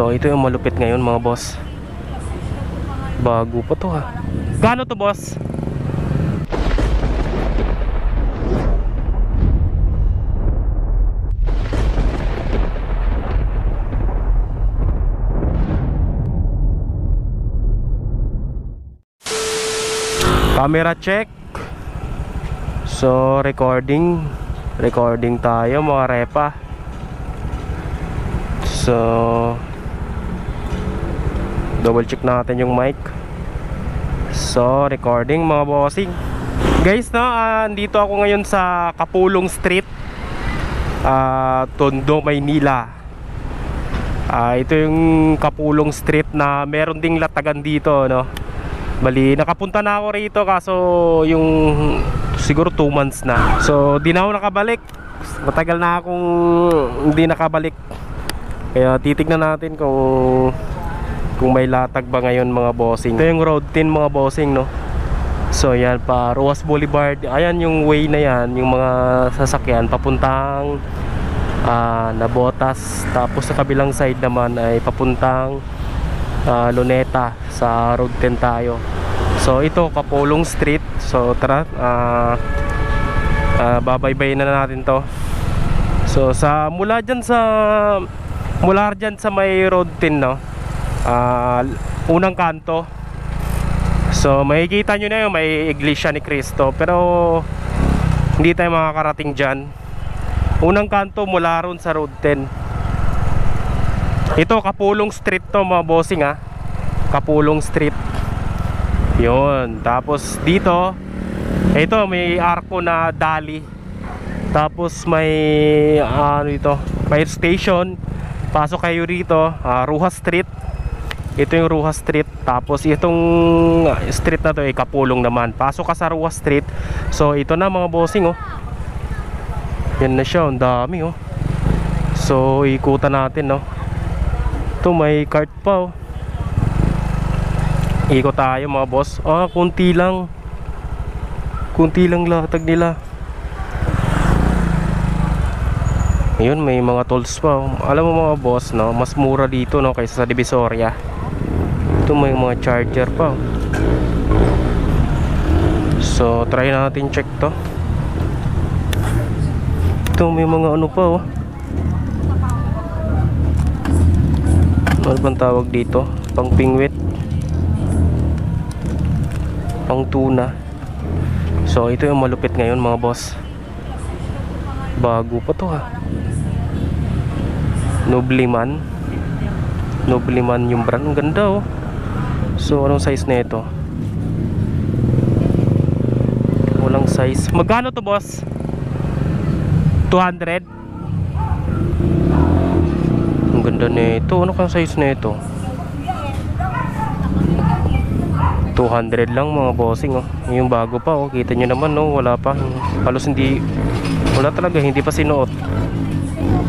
So ito yung malupit ngayon mga boss. Bago pa to ha. Gano to boss? Camera check. So recording recording tayo mga repa. So double check natin yung mic. So recording mga bossing. Guys, no, ah, andito ako ngayon sa Kapulong Street. ah Tondo, Maynila. Ah, ito yung Kapulong Street na meron ding latagan dito, no. Bali, nakapunta na ako rito kaso yung siguro 2 months na. So, di na ako nakabalik. Matagal na akong hindi nakabalik. Kaya titignan natin kung kung may latag ba ngayon mga bossing. Ito yung road 10 mga bossing, no. So, yan pa Ruas Boulevard. Ayan yung way na yan, yung mga sasakyan papuntang ah, Nabotas. Tapos sa kabilang side naman ay papuntang ah, Luneta sa Road 10 tayo. So ito Kapulong Street. So tara ah ah, babaybayin na natin 'to. So sa mula diyan sa mula diyan sa may Road 10 no. Ah, unang kanto. So makikita nyo na yun, may Iglesia ni Cristo Pero hindi tayo makakarating dyan Unang kanto mula ron sa Road 10 ito, Kapulong Street to mga bossing ha. Kapulong Street. Yun. Tapos dito, ito may arko na dali. Tapos may ano ito, may station. Pasok kayo rito, ah, Ruha Street. Ito yung Ruha Street. Tapos itong ah, street na to ay Kapulong naman. Pasok ka sa Ruha Street. So ito na mga bossing oh. Yan na siya, ang dami oh. So ikutan natin no. Ito may cart pa oh. Ikot tayo mga boss. Ah, kunti lang. Kunti lang latag nila. Ayun, may mga tolls pa. oh. Alam mo mga boss, no, mas mura dito no kaysa sa Divisoria. Ito may mga charger pa. So, try natin check to. Ito may mga ano pa oh. Ano bang tawag dito? Pang pingwit. Pang tuna. So ito yung malupit ngayon mga boss. Bago pa to ha. Nobliman. Nobliman yung brand. Ang ganda oh. So anong size na ito? Walang size. Magkano to boss? 200? Ang ganda nito. Ano kang size na ito? 200 lang mga bossing oh. Yung bago pa oh. Kita nyo naman no. Wala pa. Halos hindi wala talaga hindi pa sinuot.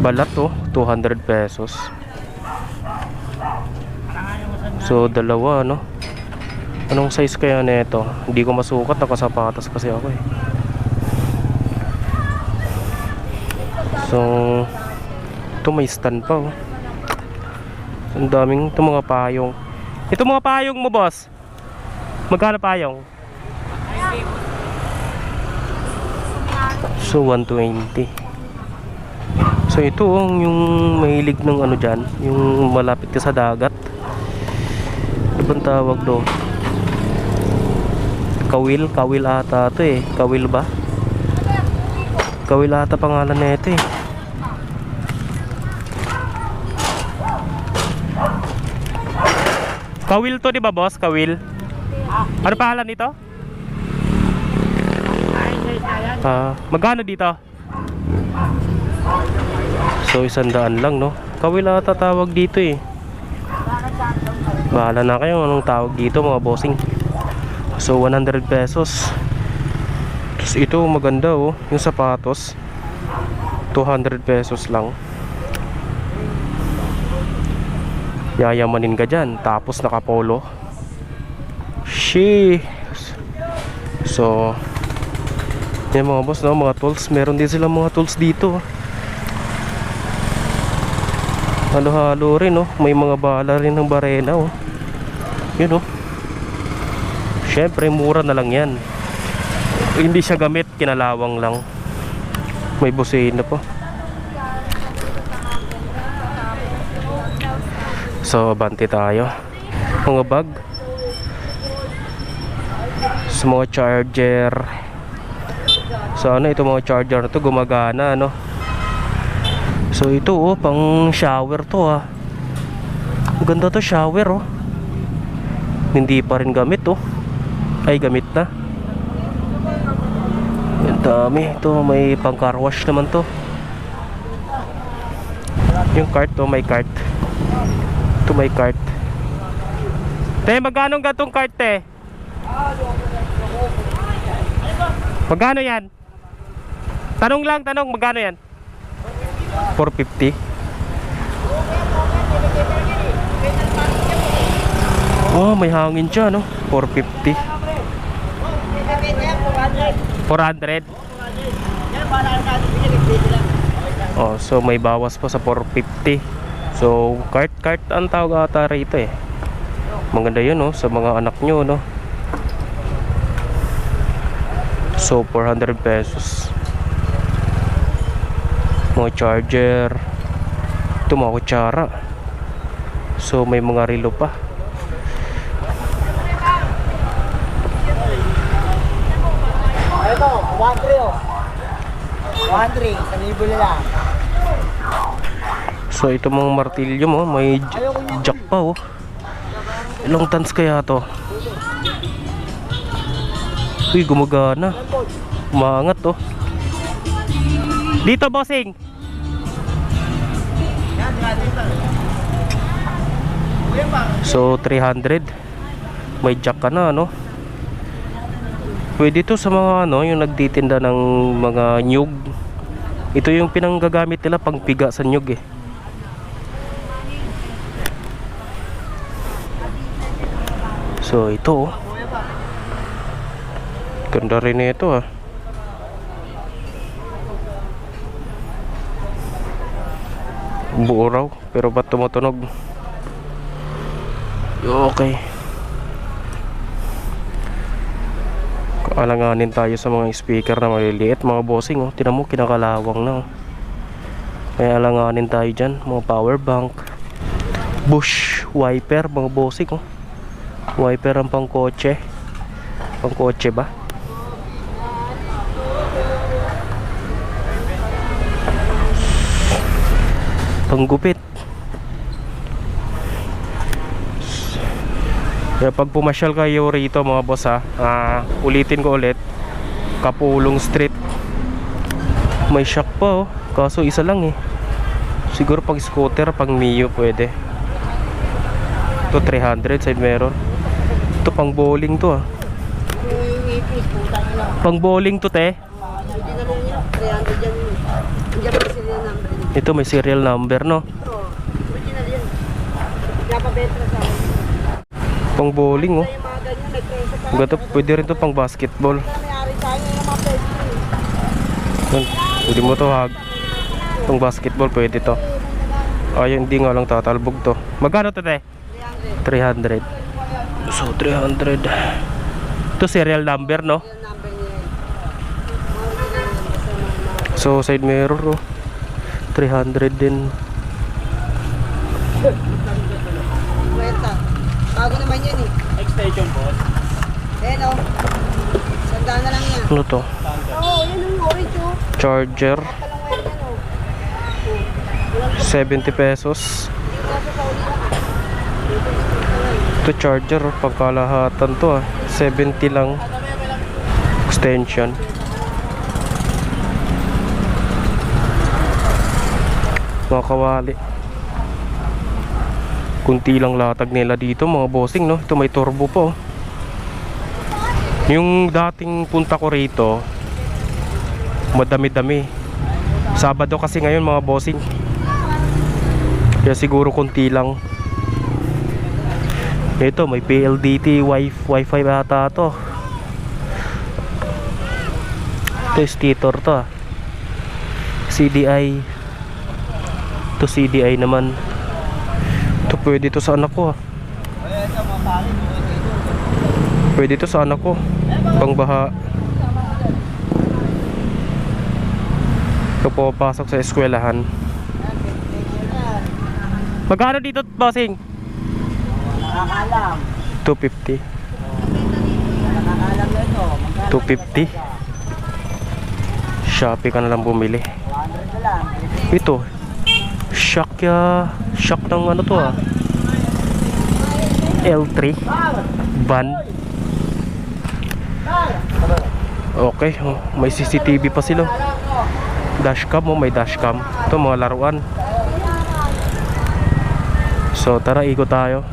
Balat oh. 200 pesos. So dalawa no. Anong size kaya nito? Hindi ko masukat nakasapatas kasi ako eh. So ito may stand pa oh. Ang daming ito mga payong. Ito mga payong mo boss. Magkano payong? So 120. So ito oh, yung mahilig ng ano diyan, yung malapit ka sa dagat. Ano bang tawag do? Kawil, kawil ata 'to eh. Kawil ba? Kawil ata pangalan nito eh. Kawil to 'di ba boss? Kawil. Ano pangalan nito? Ah, magkano dito? So isang daan lang no. Kawil ata tawag dito eh. Bahala na kayo anong tawag dito mga bossing. So 100 pesos. Tapos ito maganda oh, yung sapatos. 200 pesos lang. Yayamanin ka dyan. Tapos nakapolo. She. So, yan mga boss, no? mga tools. Meron din sila mga tools dito. Halo-halo rin oh. May mga bala rin ng barena oh. Yun oh. Syempre mura na lang yan. Hindi siya gamit, kinalawang lang. May busina po. So, banti tayo. Mga bag. Sa mga charger. So, ano ito mga charger na to gumagana, ano? So, ito oh, pang shower to ah. Ang ganda to shower oh. Hindi pa rin gamit oh. Ay, gamit na. Ang dami. Ito, may pang car wash naman to. Yung cart to, may cart. Ito may cart. Te, magkano gatong cart, te? Magkano yan? Tanong lang, tanong, magkano yan? 450. Oh, may hangin siya, no? 450. 400. Oh, so may bawas pa sa 450. So, cart cart ang tawag ata rito eh. Maganda 'yun no sa mga anak nyo no. So, 400 pesos. Mga charger. Ito mga kutsara. So, may mga relo pa. Ito, 1-3 oh. 1-3, sa libo nila. So, ito mga martilyo mo, may j- jack pa oh. Ilang tons kaya to? Uy, gumagana. Umangat oh. Dito, bossing. So, 300. May jack ka na, no? Pwede to sa mga ano, yung nagtitinda ng mga nyug. Ito yung pinanggagamit nila pang piga sa nyug eh. So, ito oh. Ganda rin ito ah. Buo raw, pero ba't tumutunog? Okay. Alanganin tayo sa mga speaker na maliliit, mga bossing oh. Tinan mo, kinakalawang na oh. May alanganin tayo dyan, mga power bank. Bush wiper, mga bossing oh. Wiper ang pangkotse. Pangkotse ba? Panggupit. Kaya pag pumasyal kayo rito mga boss ha, ah, ulitin ko ulit. Kapulong Street. May shop pa oh. Kaso isa lang eh. Siguro pag scooter, pang Mio pwede. Ito 300 side mirror. Ito pang bowling to ah. Pang bowling to te. Hindi na lang yun. 300 yan. Hindi pa sila number niya. Ito may serial number no. Ito, original yan. Napabetra sa akin. Pang bowling oh. Ang ganda, pwede rin to pang basketball. Yan. Pwede mo to hag. Pang basketball pwede to. Ayun, hindi nga lang tatalbog to. Magkano to te? 300. 300. So 300. Ito serial number no. So side mirror oh. 300 din. Kwenta. Bago naman yan eh. Extension boss. Ayan o. Sandaan na lang yan. Ano to? Oo, oh, yan yung orange o. Charger. Palang wire yan o. 70 pesos. Ito charger oh. Pangkalahatan to ah. 70 lang. Extension. Mga kawali. Kunti lang latag nila dito mga bossing no. Ito may turbo po. oh. Yung dating punta ko rito, madami-dami. Sabado kasi ngayon mga bossing. Kaya siguro kunti lang. Ito, may PLDT wi- Wi-Fi ata to. Testator to ah. CDI. To CDI naman. Pwede to sa anak ko ah. Pwede to sa anak ko. Pangbaha. Ito pumapasok sa eskwelahan. Magkano dito, bossing? Nakakalam. 250. Nakakalam na ito. Magkano? 250. Shopee ka na lang bumili. 100 na lang. Ito. Shock ya. Shock ng ano to ah. L3. Van. Okay. May CCTV pa sila. Dashcam oh. May dashcam. Ito mga laruan. So tara ikot tayo.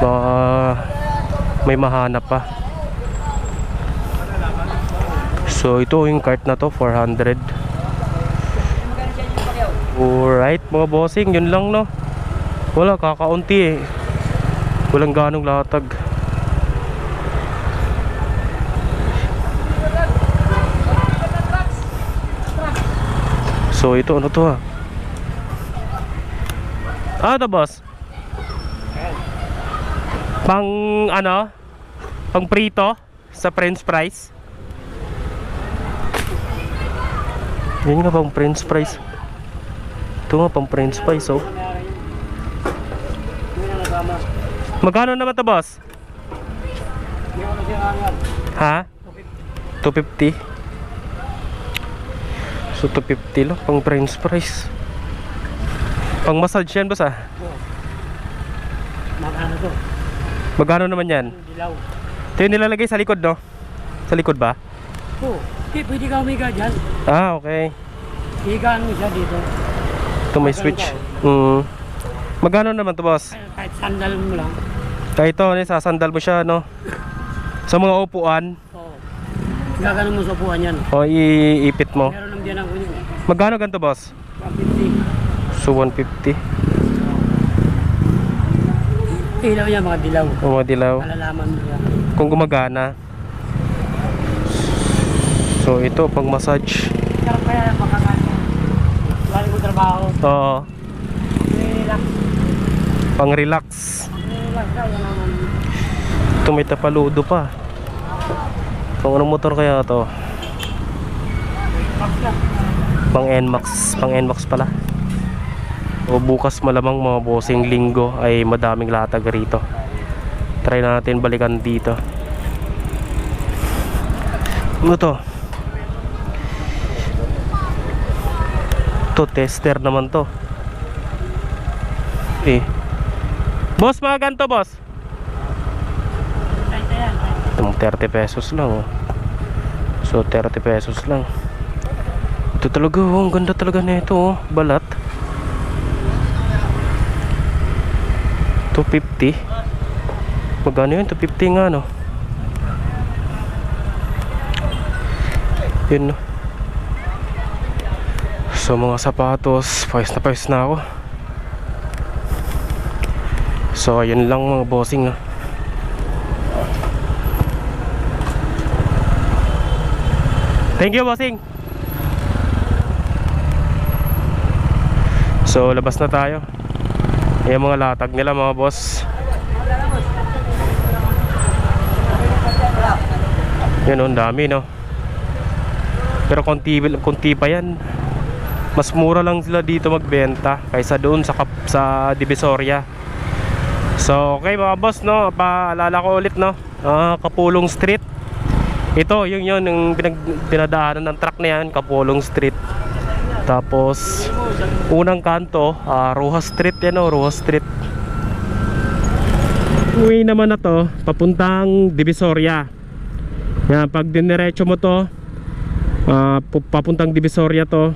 Baka may mahanap pa. So ito yung cart na to 400. Alright mga bossing, yun lang no. Wala kakaunti eh. Walang ganong latag. So ito ano to ha? Ah, ito boss. Pang ano? Pang prito sa french fries. Yan nga pang french fries. Ito nga pang french fries oh. Magkano naman to boss? Ha? 250. So 250 lang pang french fries. Pang massage yan boss ah. Magkano to? Magkano naman yan? Dilaw. Ito yung nilalagay sa likod no? Sa likod ba? Oo. Hindi, pwede ka umiga dyan. Ah, okay. Higaan mo siya dito. Ito may switch. Mm. Magkano naman to boss? Kahit- sandal mo lang. Kahit ito, ano, sasandal mo siya no? Sa mga upuan. Oo. Gagano mo sa upuan yan. O iipit mo. Meron lang dyan ang kunin. Magkano ganito boss? 150. So 150. Ilaw yan mga dilaw. O mga dilaw. Malalaman mo yan. Kung gumagana. So ito pang massage. Pero kaya makakano. Trabaho. Oo. Relax. Pang relax. Relax ka. Wala naman. Ito may tapaludo pa. Pang anong motor kaya to? Pang NMAX. Pang NMAX pala. O bukas malamang mga bossing linggo ay madaming latag rito. Try natin balikan dito. Ano to? To tester naman to. Eh. Boss, mga ganito, boss. Itong 30 pesos lang oh. So 30 pesos lang Ito talaga oh, ang ganda talaga nito oh, balat 250 Magkano yun? 250 nga no Yun no So mga sapatos Pawis na pawis na ako So ayun lang mga bossing ah Thank you, bossing. So, labas na tayo. Ayan mga latag nila, mga boss. Yan, oh, ang dami, no? Pero konti, konti pa yan. Mas mura lang sila dito magbenta kaysa doon sa, Kap- sa Divisoria. So, okay mga boss, no? Paalala ko ulit, no? Ah, Kapulong Street. Ito, yung yun, yung pinag, pinadaanan ng truck na yan, Kapulong Street. Tapos, unang kanto, ah, Rojas Street yan o, Rojas Street. Uwi naman na to, papuntang Divisoria. Yan, pag diniretso mo to, pu- papuntang Divisoria to.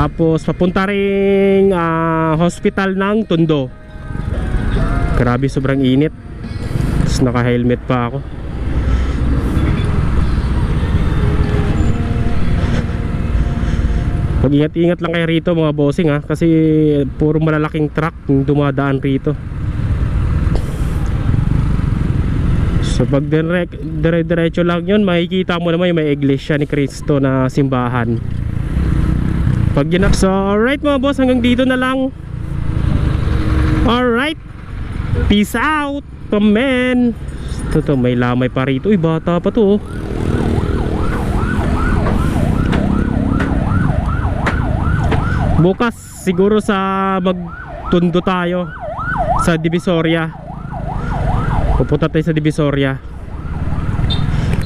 Tapos, papunta ring ah, hospital ng Tondo. Grabe, sobrang init. Tapos, naka-helmet pa ako. Mag-ingat-ingat lang kayo rito mga bossing ha Kasi puro malalaking truck dumadaan rito So pag dire- dire-diretso lang yun Makikita mo naman yung may iglesia ni Cristo na simbahan Pag yun So alright mga boss hanggang dito na lang Alright. Peace out, men. Ito to, may lamay pa rito. Uy, bata pa to. oh. Bukas siguro sa magtundo tayo sa Divisoria. Pupunta tayo sa Divisoria.